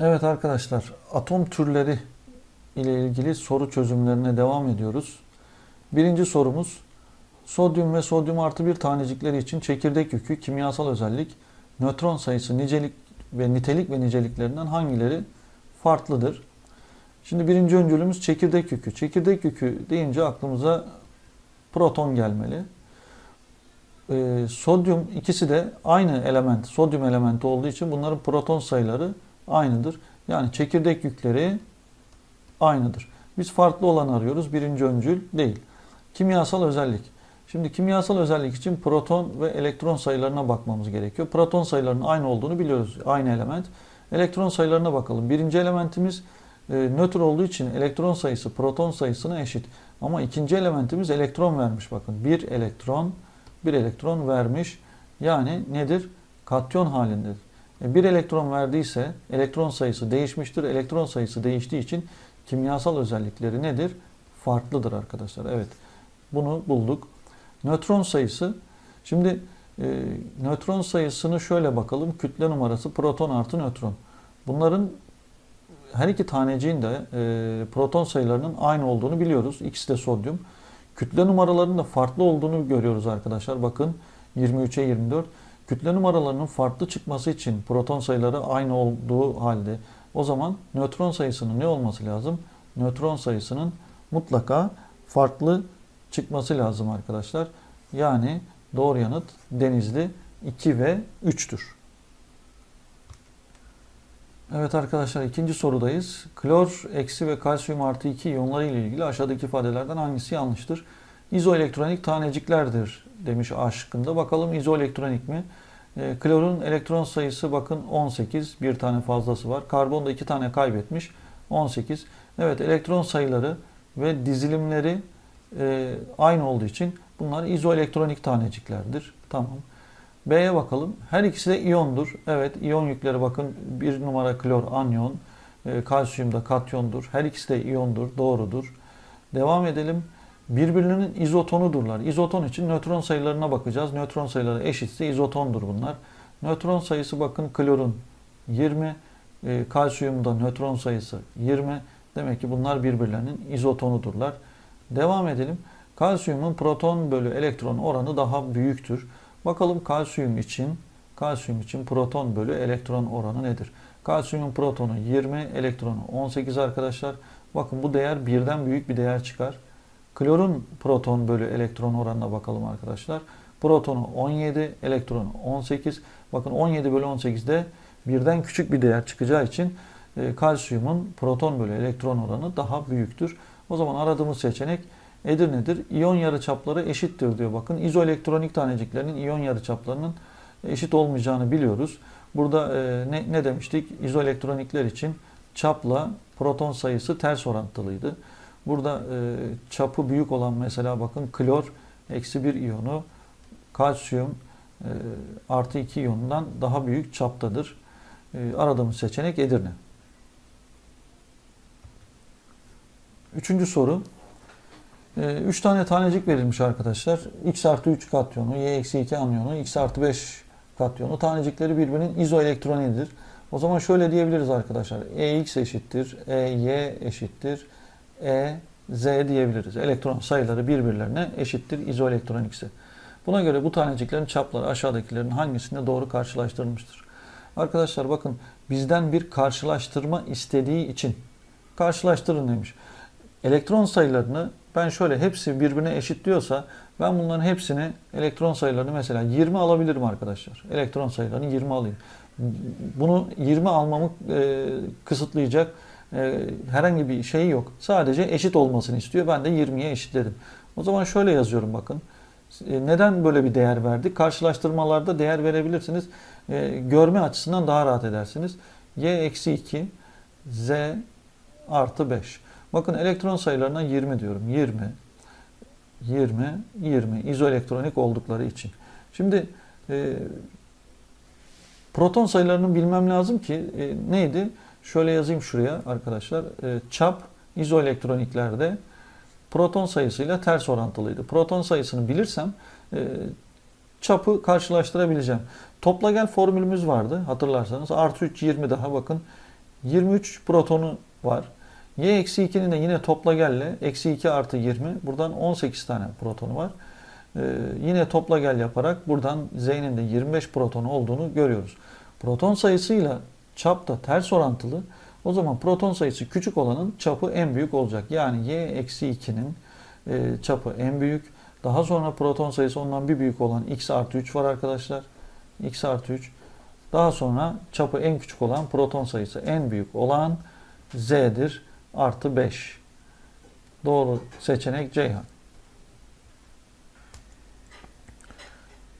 Evet arkadaşlar, atom türleri ile ilgili soru çözümlerine devam ediyoruz. Birinci sorumuz, sodyum ve sodyum artı bir tanecikleri için çekirdek yükü, kimyasal özellik, nötron sayısı, nicelik ve nitelik ve niceliklerinden hangileri farklıdır? Şimdi birinci öncülümüz çekirdek yükü. Çekirdek yükü deyince aklımıza proton gelmeli. Ee, sodyum ikisi de aynı element, sodyum elementi olduğu için bunların proton sayıları aynıdır. Yani çekirdek yükleri aynıdır. Biz farklı olan arıyoruz. Birinci öncül değil. Kimyasal özellik. Şimdi kimyasal özellik için proton ve elektron sayılarına bakmamız gerekiyor. Proton sayılarının aynı olduğunu biliyoruz. Aynı element. Elektron sayılarına bakalım. Birinci elementimiz e, nötr olduğu için elektron sayısı proton sayısına eşit. Ama ikinci elementimiz elektron vermiş. Bakın bir elektron bir elektron vermiş. Yani nedir? Katyon halindedir. E, bir elektron verdiyse elektron sayısı değişmiştir. Elektron sayısı değiştiği için kimyasal özellikleri nedir? Farklıdır arkadaşlar. Evet. Bunu bulduk. Nötron sayısı. Şimdi e, nötron sayısını şöyle bakalım. Kütle numarası proton artı nötron. Bunların her iki taneciğin de e, proton sayılarının aynı olduğunu biliyoruz. İkisi de sodyum. Kütle numaralarının da farklı olduğunu görüyoruz arkadaşlar. Bakın 23'e 24. Kütle numaralarının farklı çıkması için proton sayıları aynı olduğu halde o zaman nötron sayısının ne olması lazım? Nötron sayısının mutlaka farklı çıkması lazım arkadaşlar. Yani doğru yanıt denizli 2 ve 3'tür. Evet arkadaşlar ikinci sorudayız. Klor eksi ve kalsiyum artı 2 iyonları ile ilgili aşağıdaki ifadelerden hangisi yanlıştır? İzoelektronik taneciklerdir demiş A şıkkında. Bakalım izoelektronik mi? E, klorun elektron sayısı bakın 18. Bir tane fazlası var. Karbon da 2 tane kaybetmiş. 18. Evet elektron sayıları ve dizilimleri e, aynı olduğu için bunlar izoelektronik taneciklerdir. Tamam. B'ye bakalım. Her ikisi de iyondur. Evet iyon yükleri bakın bir numara klor anyon, e, kalsiyum da katyondur. Her ikisi de iyondur. Doğrudur. Devam edelim. Birbirlerinin izotonudurlar. İzoton için nötron sayılarına bakacağız. Nötron sayıları eşitse izotondur bunlar. Nötron sayısı bakın klorun 20, e, kalsiyumda nötron sayısı 20. Demek ki bunlar birbirlerinin izotonudurlar. Devam edelim. Kalsiyumun proton bölü elektron oranı daha büyüktür. Bakalım kalsiyum için kalsiyum için proton bölü elektron oranı nedir? Kalsiyumun protonu 20, elektronu 18 arkadaşlar. Bakın bu değer birden büyük bir değer çıkar. Klorun proton bölü elektron oranına bakalım arkadaşlar. Protonu 17, elektronu 18. Bakın 17 bölü 18'de birden küçük bir değer çıkacağı için e, kalsiyumun proton bölü elektron oranı daha büyüktür. O zaman aradığımız seçenek Edirne'dir. İyon yarıçapları eşittir diyor. Bakın izoelektronik taneciklerin iyon yarıçaplarının eşit olmayacağını biliyoruz. Burada e, ne, ne demiştik? İzoelektronikler için çapla proton sayısı ters orantılıydı. Burada e, çapı büyük olan mesela bakın klor eksi 1 iyonu kalsiyum e, artı 2 iyonundan daha büyük çaptadır. E, aradığımız seçenek Edirne. Üçüncü soru. 3 tane tanecik verilmiş arkadaşlar. X artı 3 katyonu, Y eksi 2 anyonu, X artı 5 katyonu. Tanecikleri birbirinin izoelektronidir. O zaman şöyle diyebiliriz arkadaşlar. EX eşittir, EY eşittir, E, Z diyebiliriz. Elektron sayıları birbirlerine eşittir izoelektronikse. Buna göre bu taneciklerin çapları aşağıdakilerin hangisinde doğru karşılaştırılmıştır? Arkadaşlar bakın bizden bir karşılaştırma istediği için karşılaştırın demiş. Elektron sayılarını ben şöyle hepsi birbirine eşit diyorsa ben bunların hepsini elektron sayılarını mesela 20 alabilirim arkadaşlar. Elektron sayılarını 20 alayım. Bunu 20 almamı e, kısıtlayacak e, herhangi bir şey yok. Sadece eşit olmasını istiyor. Ben de 20'ye eşitledim. O zaman şöyle yazıyorum bakın. E, neden böyle bir değer verdik? Karşılaştırmalarda değer verebilirsiniz. E, görme açısından daha rahat edersiniz. Y eksi 2 Z artı 5. Bakın elektron sayılarına 20 diyorum. 20, 20, 20 izoelektronik oldukları için. Şimdi e, proton sayılarını bilmem lazım ki e, neydi? Şöyle yazayım şuraya arkadaşlar. E, çap izoelektroniklerde proton sayısıyla ters orantılıydı. Proton sayısını bilirsem e, çapı karşılaştırabileceğim. Topla gel formülümüz vardı hatırlarsanız. Artı 3 20 daha bakın 23 protonu var. Y eksi 2'nin de yine topla gelle. Eksi 2 artı 20. Buradan 18 tane protonu var. Ee, yine topla gel yaparak buradan Z'nin de 25 protonu olduğunu görüyoruz. Proton sayısıyla çap da ters orantılı. O zaman proton sayısı küçük olanın çapı en büyük olacak. Yani y eksi 2'nin e, çapı en büyük. Daha sonra proton sayısı ondan bir büyük olan x artı 3 var arkadaşlar. x artı 3. Daha sonra çapı en küçük olan proton sayısı en büyük olan z'dir artı 5. Doğru seçenek Ceyhan.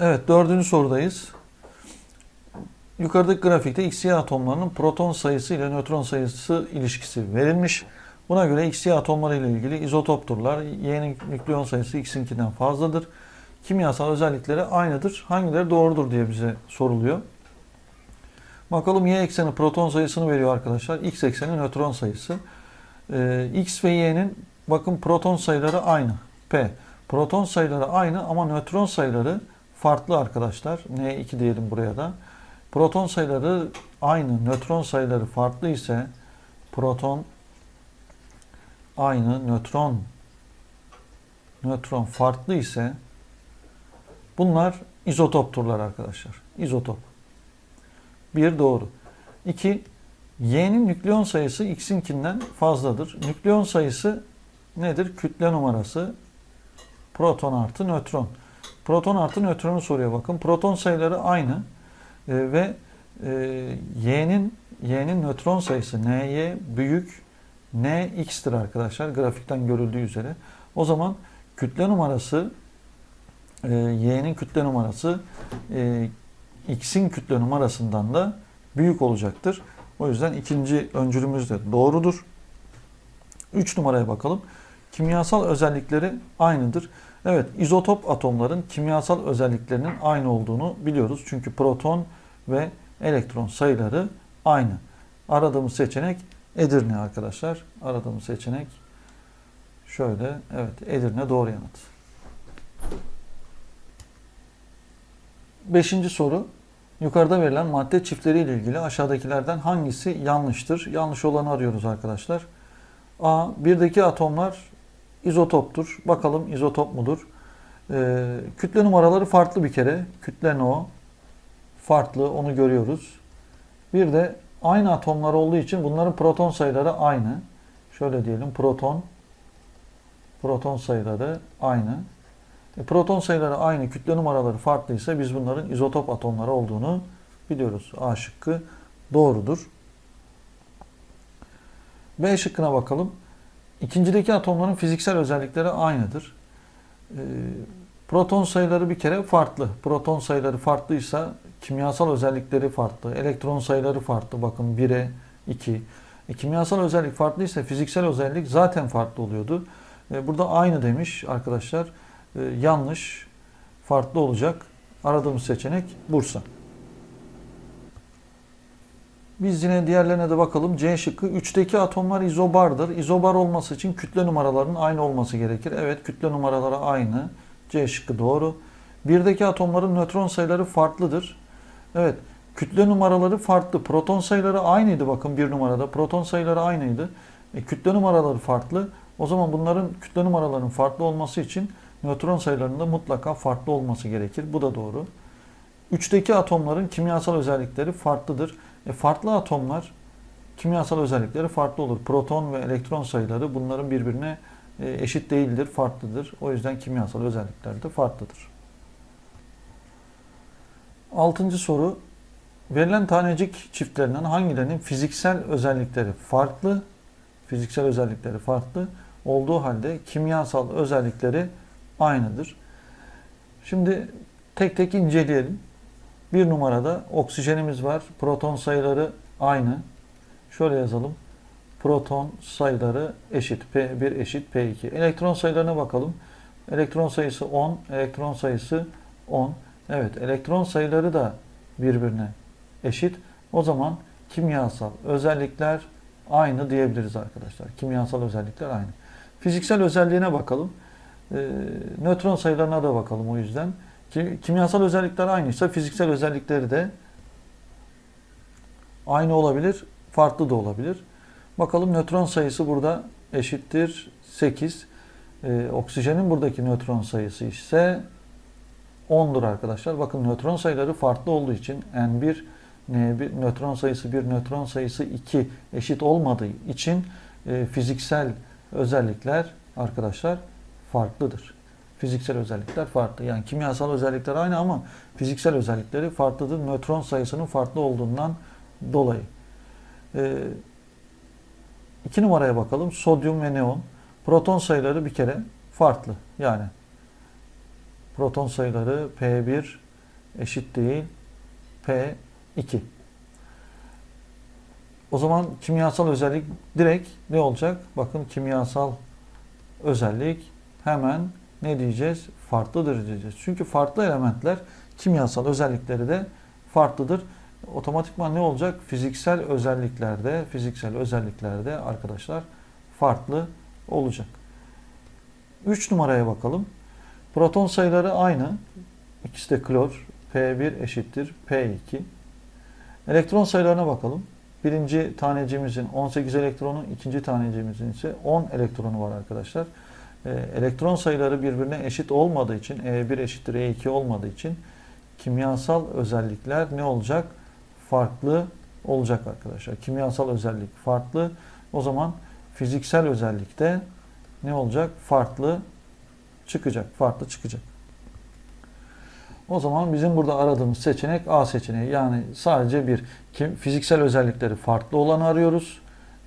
Evet dördüncü sorudayız. Yukarıdaki grafikte XY atomlarının proton sayısı ile nötron sayısı ilişkisi verilmiş. Buna göre XY atomları ile ilgili izotopturlar. Y'nin nükleon sayısı X'inkinden fazladır. Kimyasal özellikleri aynıdır. Hangileri doğrudur diye bize soruluyor. Bakalım Y ekseni proton sayısını veriyor arkadaşlar. X ekseni nötron sayısı. Ee, X ve Y'nin bakın proton sayıları aynı. P. Proton sayıları aynı ama nötron sayıları farklı arkadaşlar. N2 diyelim buraya da. Proton sayıları aynı, nötron sayıları farklı ise proton aynı, nötron nötron farklı ise bunlar izotopturlar arkadaşlar. İzotop. Bir doğru. İki, Y'nin nükleon sayısı X'inkinden fazladır. Nükleon sayısı nedir? Kütle numarası proton artı nötron. Proton artı nötronu soruyor bakın. Proton sayıları aynı e, ve e, y'nin y'nin nötron sayısı ny büyük nx'tir arkadaşlar grafikten görüldüğü üzere. O zaman kütle numarası e, y'nin kütle numarası e, x'in kütle numarasından da büyük olacaktır. O yüzden ikinci öncülümüz de doğrudur. 3 numaraya bakalım. Kimyasal özellikleri aynıdır. Evet, izotop atomların kimyasal özelliklerinin aynı olduğunu biliyoruz. Çünkü proton ve elektron sayıları aynı. Aradığımız seçenek Edirne arkadaşlar. Aradığımız seçenek şöyle. Evet, Edirne doğru yanıt. Beşinci soru. Yukarıda verilen madde çiftleri ile ilgili aşağıdakilerden hangisi yanlıştır? Yanlış olanı arıyoruz arkadaşlar. A. Birdeki atomlar izotoptur. Bakalım izotop mudur? Ee, kütle numaraları farklı bir kere. Kütle no. Farklı. Onu görüyoruz. Bir de aynı atomlar olduğu için bunların proton sayıları aynı. Şöyle diyelim. Proton proton sayıları aynı. E, proton sayıları aynı. Kütle numaraları farklıysa biz bunların izotop atomları olduğunu biliyoruz. A şıkkı doğrudur. B şıkkına bakalım. İkincideki atomların fiziksel özellikleri aynıdır. E, proton sayıları bir kere farklı. Proton sayıları farklıysa kimyasal özellikleri farklı. Elektron sayıları farklı. Bakın 1'e 2. E, kimyasal özellik farklıysa fiziksel özellik zaten farklı oluyordu. E, burada aynı demiş arkadaşlar. E, yanlış. Farklı olacak. Aradığımız seçenek Bursa. Biz yine diğerlerine de bakalım. C şıkkı 3'teki atomlar izobardır. İzobar olması için kütle numaralarının aynı olması gerekir. Evet kütle numaraları aynı. C şıkkı doğru. 1'deki atomların nötron sayıları farklıdır. Evet kütle numaraları farklı. Proton sayıları aynıydı bakın bir numarada. Proton sayıları aynıydı. E, kütle numaraları farklı. O zaman bunların kütle numaralarının farklı olması için nötron sayılarının da mutlaka farklı olması gerekir. Bu da doğru. 3'teki atomların kimyasal özellikleri farklıdır. E, farklı atomlar kimyasal özellikleri farklı olur. Proton ve elektron sayıları bunların birbirine e, eşit değildir, farklıdır. O yüzden kimyasal özellikleri de farklıdır. Altıncı soru. Verilen tanecik çiftlerinden hangilerinin fiziksel özellikleri farklı, fiziksel özellikleri farklı olduğu halde kimyasal özellikleri aynıdır. Şimdi tek tek inceleyelim. Bir numarada oksijenimiz var. Proton sayıları aynı. Şöyle yazalım. Proton sayıları eşit. P1 eşit P2. Elektron sayılarına bakalım. Elektron sayısı 10. Elektron sayısı 10. Evet elektron sayıları da birbirine eşit. O zaman kimyasal özellikler aynı diyebiliriz arkadaşlar. Kimyasal özellikler aynı. Fiziksel özelliğine bakalım. Ee, nötron sayılarına da bakalım o yüzden. Kimyasal özellikler aynıysa fiziksel özellikleri de aynı olabilir. farklı da olabilir. Bakalım nötron sayısı burada eşittir 8. Ee, oksijenin buradaki nötron sayısı ise 10'dur arkadaşlar. Bakın nötron sayıları farklı olduğu için N1 N1 nötron sayısı 1, nötron sayısı 2 eşit olmadığı için e, fiziksel özellikler arkadaşlar farklıdır. Fiziksel özellikler farklı. Yani kimyasal özellikler aynı ama fiziksel özellikleri farklıdır. Nötron sayısının farklı olduğundan dolayı. E, iki numaraya bakalım. Sodyum ve neon. Proton sayıları bir kere farklı. Yani proton sayıları P1 eşit değil P2. O zaman kimyasal özellik direkt ne olacak? Bakın kimyasal özellik hemen ne diyeceğiz? Farklıdır diyeceğiz. Çünkü farklı elementler kimyasal özellikleri de farklıdır. Otomatikman ne olacak? Fiziksel özelliklerde, fiziksel özelliklerde arkadaşlar farklı olacak. 3 numaraya bakalım. Proton sayıları aynı. İkisi de klor. P1 eşittir P2. Elektron sayılarına bakalım. Birinci tanecimizin 18 elektronu, ikinci tanecimizin ise 10 elektronu var arkadaşlar. Ee, elektron sayıları birbirine eşit olmadığı için, E1 eşittir E2 olmadığı için kimyasal özellikler ne olacak? Farklı olacak arkadaşlar. Kimyasal özellik farklı. O zaman fiziksel özellik de ne olacak? Farklı çıkacak. Farklı çıkacak. O zaman bizim burada aradığımız seçenek A seçeneği. Yani sadece bir kim, fiziksel özellikleri farklı olanı arıyoruz.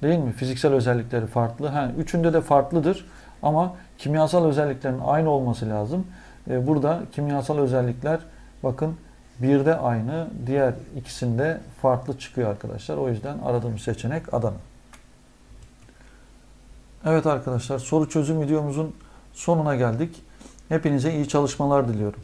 Değil mi? Fiziksel özellikleri farklı. Ha, üçünde de farklıdır. Ama kimyasal özelliklerin aynı olması lazım. Ee, burada kimyasal özellikler bakın bir de aynı, diğer ikisinde farklı çıkıyor arkadaşlar. O yüzden aradığımız seçenek Adana. Evet arkadaşlar soru çözüm videomuzun sonuna geldik. Hepinize iyi çalışmalar diliyorum.